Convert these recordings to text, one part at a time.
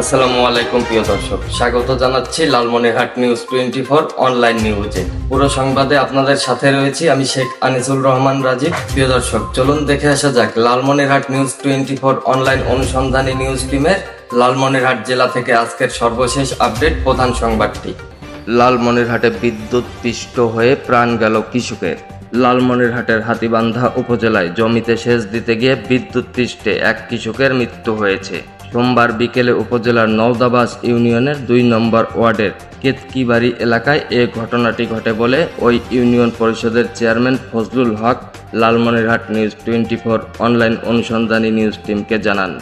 আসসালামু আলাইকুম প্রিয় দর্শক। স্বাগত জানাচ্ছি Lalmonirhat news twenty four online নিউজে পুরো সংবাদে আপনাদের সাথে রয়েছি আমি শেখ আনিসুল রহমান রাজীব। প্রিয় দর্শক, চলুন দেখে আসা যাক Lalmonirhat news twenty four online অনুসন্ধানী নিউজ টিমের লালমনিরহাট জেলা থেকে আজকের সর্বশেষ আপডেট প্রধান সংবাদটি। লালমনিরহাটে বিদ্যুৎ পিষ্ট হয়ে প্রাণ গেল কৃষকের। লালমনিরহাটের হাতিবান্ধা উপজেলায় জমিতে সেচ দিতে গিয়ে বিদ্যুৎ পৃষ্ঠে এক কৃষকের মৃত্যু হয়েছে। সোমবার বিকেলে উপজেলার নওদাবাস ইউনিয়নের দুই নম্বর ওয়ার্ডের কেতকিবাড়ি এলাকায় এ ঘটনাটি ঘটে বলে ওই ইউনিয়ন পরিষদের chairman Fazlul Haque Lalmonirhat news twenty four online অনুসন্ধানী নিউজ টিমকে জানান।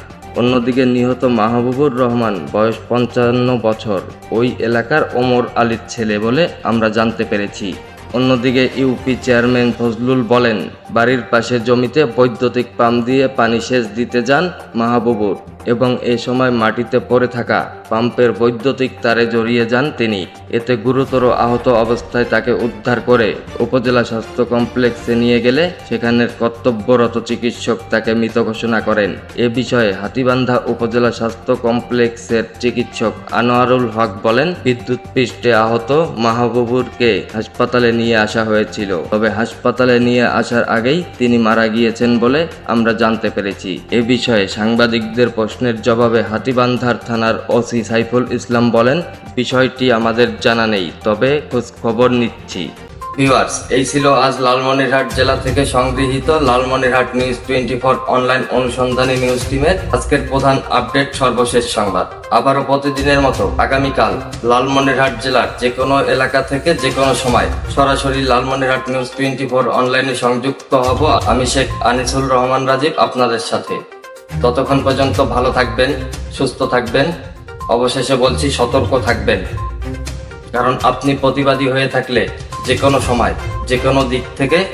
অন্যদিকে নিহত মাহবুবুর রহমান বয়স পঞ্চান্ন বছর। ওই এলাকার ওমর আলীর ছেলে বলে আমরা জানতে পেরেছি। অন্যদিকে ইউপি চেয়ারম্যান ফজলুল বলেন, বাড়ির পাশে জমিতে বৈদ্যুতিক পাম্প দিয়ে পানি সেচ দিতে যান মাহবুবুর। এবং এ সময় মাটিতে পড়ে থাকা পাম্পের বৈদ্যুতিক তারে জড়িয়ে যান তিনি। এতে গুরুতর আহত অবস্থায় তাকে উদ্ধার করে উপজেলা স্বাস্থ্য কমপ্লেক্সে নিয়ে গেলে সেখানের কর্তব্যরত চিকিৎসক তাকে মৃত ঘোষণা করেন। এ বিষয়ে হাতিবান্ধা উপজেলা স্বাস্থ্য কমপ্লেক্সের চিকিৎসক আনোয়ারুল হক বলেন, বিদ্যুৎ পৃষ্ঠে আহত মাহবুবুরকে হাসপাতালে নিয়ে আসা হয়েছিল। তবে হাসপাতালে নিয়ে আসার আগেই তিনি মারা গিয়েছেন বলে আমরা জানতে পেরেছি। এ বিষয়ে সাংবাদিকদের প্রশ্নের জবাবে হাতিবান্ধার থানার ওসি সাইফুল ইসলাম বলেন, বিষয়টি আমাদের জানা নেই, তবে খোঁজ খবর নিচ্ছি। ভিউয়ার্স, এই ছিল আজ লালমনিরহাট জেলা থেকে সংগৃহীত Lalmonirhat news twenty four online অনুসন্ধানী নিউজ টিমের আজকের প্রধান আপডেট সর্বশেষ সংবাদ। আবারও প্রতিদিনের মতো আগামীকাল লালমনিরহাট জেলার যে কোনো এলাকা থেকে যে কোনো সময় সরাসরি লালমনিরহাট নিউজ টোয়েন্টি ফোর অনলাইনে সংযুক্ত হব আমি শেখ আনিসুল রহমান রাজীব আপনাদের সাথে। ততক্ষণ পর্যন্ত ভালো থাকবেন, সুস্থ থাকবেন। অবশেষে বলছি সতর্ক থাকবেন। কারণ আপনি প্রতিবাদী হয়ে থাকলে যে কোনো সময় যে কোনো দিক থেকে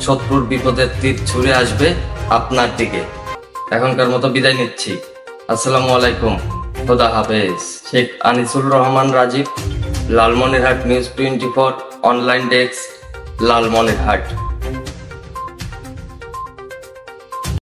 শত্রুর বিপদের তীর ছুঁড়ে আসবে আপনার দিকে। এখনকার মতো বিদায় নিচ্ছি। আসসালামু আলাইকুম। খোদা হাফেজ। Sheikh Anisur Rahman Rajib, Lalmonirhat news twenty four, online desk, Lalmonirhat.